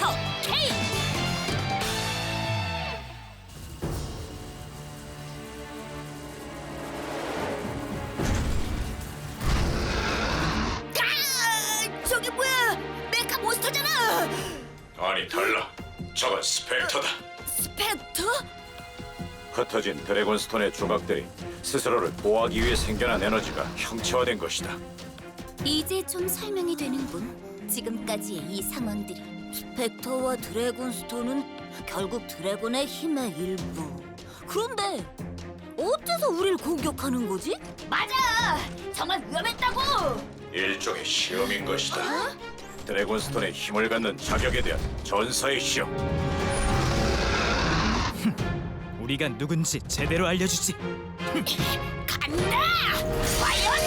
스펙터 K 아, 저기 뭐야 메카 몬스터잖아 아니 달라. 저건 스펙터다. 스펙터? 흩어진 드래곤스톤의 조각들이 스스로를 보호하기 위해 생겨난 에너지가 형체화된 것이다. 이제 좀 설명이 되는군. 지금까지의 이 상황들이 스펙터와 드래곤스톤은 결국 드래곤의 힘의 일부. 그런데 어째서 우리를 공격하는 거지? 맞아. 정말 위험했다고. 일종의 시험인 것이다. 드래곤스톤의 힘을 갖는 자격에 대한 전사의 시험. 우리가 누군지 제대로 알려주지. 간다. 파이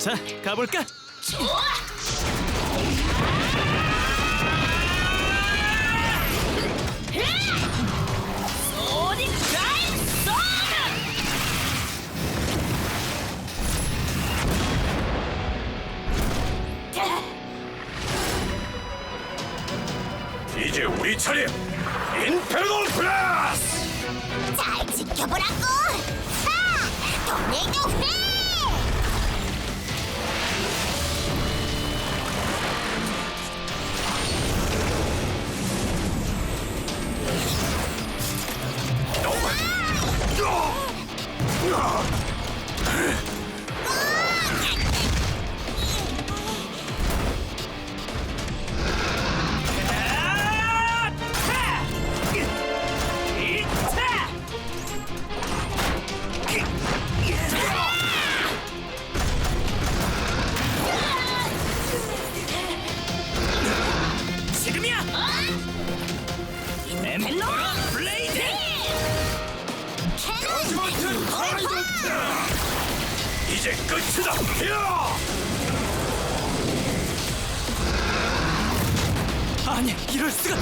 자, 가볼까? 좋아. 이제 끝이다. 야! 아니, 이럴 수가!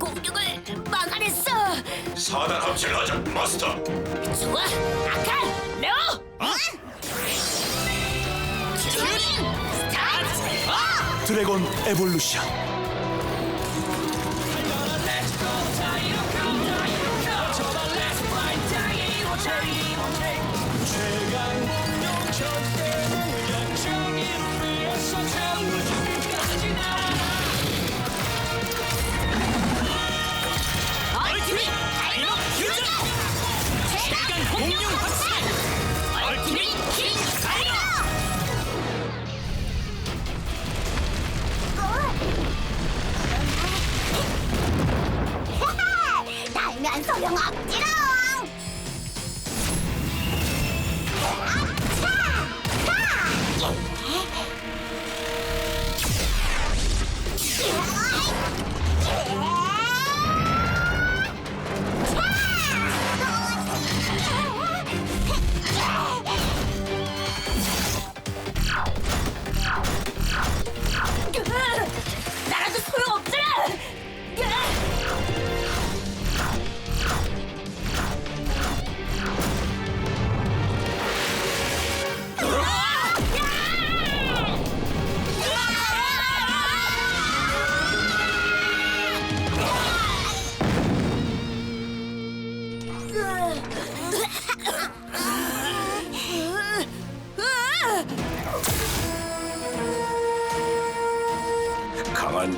공격을 막아냈어! 사단 합체를 하자, 마스터. 좋아! 아칸! 레오! 튜닝! 스타트! 드래곤 에볼루션. 날면 소용없지롱!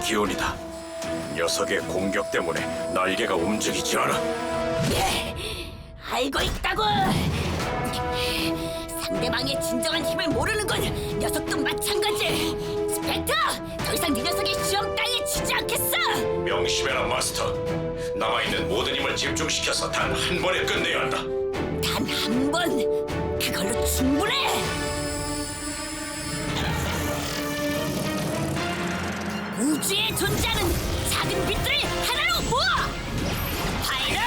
강한 기운이다. 녀석의 공격 때문에 날개가 움직이지 않아. 알고 있다고! 상대방의 진정한 힘을 모르는 건 녀석도 마찬가지! 스펙터! 더 이상 네 녀석의 시험 땅에 치지 않겠어! 명심해라, 마스터. 남아 있는 모든 힘을 집중시켜서 단 한 번에 끝내야 한다. 단 한 번! 그걸로 충분해! 우주의 존재하는 작은 빛들을 하나로 모아! 파이널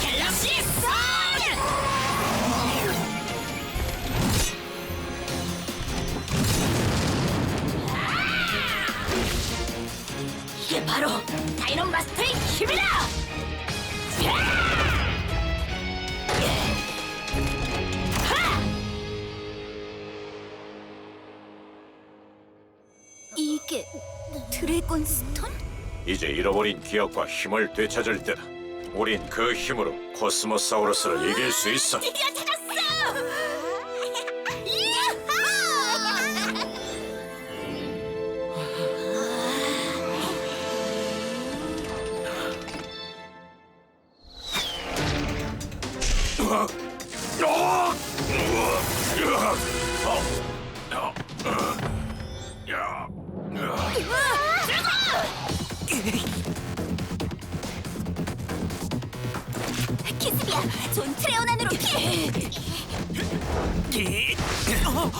갤럭시 선! 아! 이게 바로 다이너마스터의 힘이다! 톤? 이제 잃어버린 기억과 힘을 되찾을 때다. 우린 그 힘으로 코스모사우루스를 이길 수 있어. 드디어 찾았 키스비야, 존 트레온 안으로 피해! 기. 어.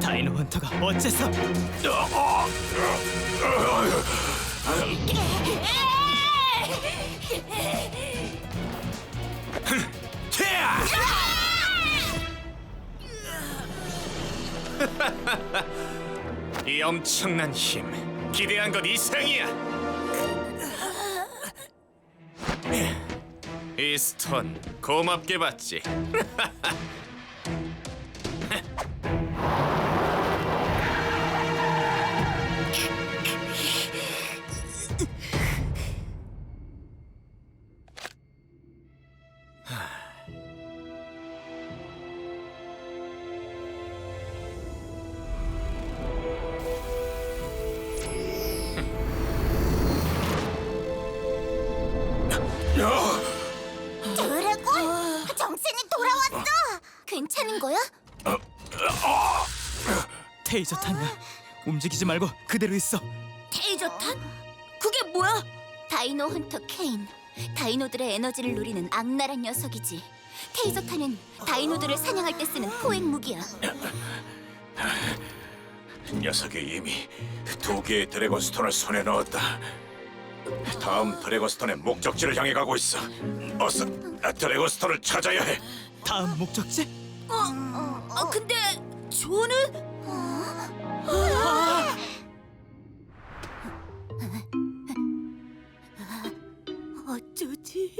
다이노 헌터가 어째서 이 엄청난 힘 기대한 것 이상이야. 이 스톤 고맙게 받지. 테이저 탄이야? 움직이지 말고 그대로 있어. 테이저탄? 그게 뭐야? 다이노 헌터 케인. 다이노들의 에너지를 노리는 악랄한 녀석이지. 테이저탄은 다이노들을 사냥할 때 쓰는 포획 무기야. 녀석이 이미 두 개의 드래곤 스톤을 손에 넣었다. 다음 드래곤 스톤의 목적지를 향해 가고 있어. 어서 드래곤 스톤을 찾아야 해. 다음 목적지? 어, 어 근데 존은? 어쩌지?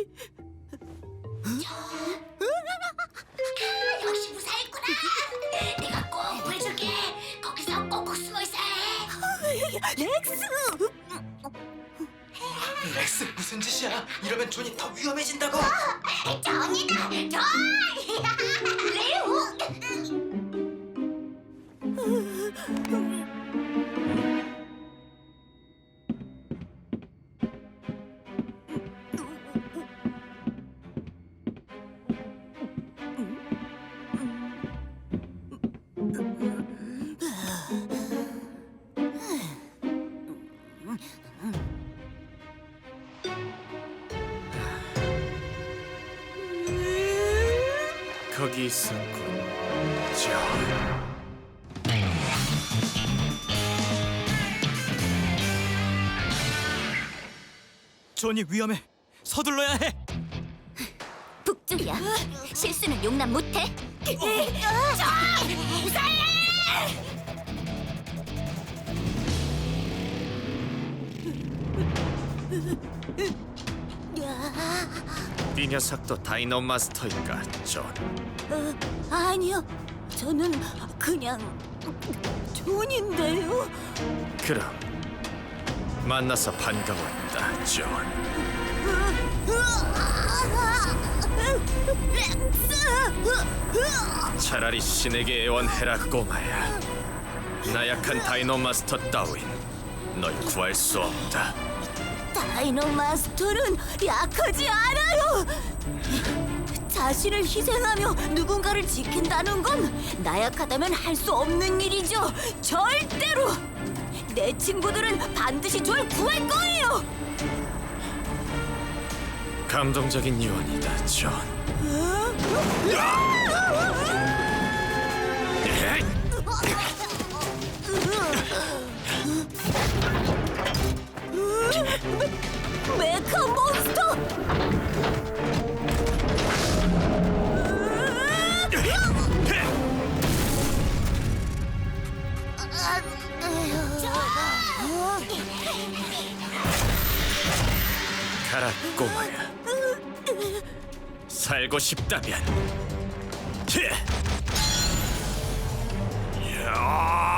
역시 무사했구나. 내가 꼭 구해줄게. 거기서 꼭꼭 숨어 있어. 렉스. 렉스 무슨 짓이야? 이러면 존이 더 위험해진다고. 전이다. 전. 거기 있었군. 저 존이 위험해. 서둘러야 해. 북쪽이야. 실수는 용납 못해. 전. 무사해. 이 녀석도 다이노 마스터인가, 존? 어, 아니요. 저는 그냥 존인데요. 그럼 만나서 반가웠다, 존. 차라리 신에게 애원해라, 꼬마야. 나약한 다이노 마스터 따윈 널 구할 수 없다. 다이노 마스터는 약하지 않아요. 자신을 희생하며 누군가를 지킨다는 건 나약하다면 할 수 없는 일이죠. 절대로. 내 친구들은 반드시 절 구할 거예요. 감동적인 유언이다, 존. 메카 몬스터! 가라 꼬마야 살고 싶다면 히! 야!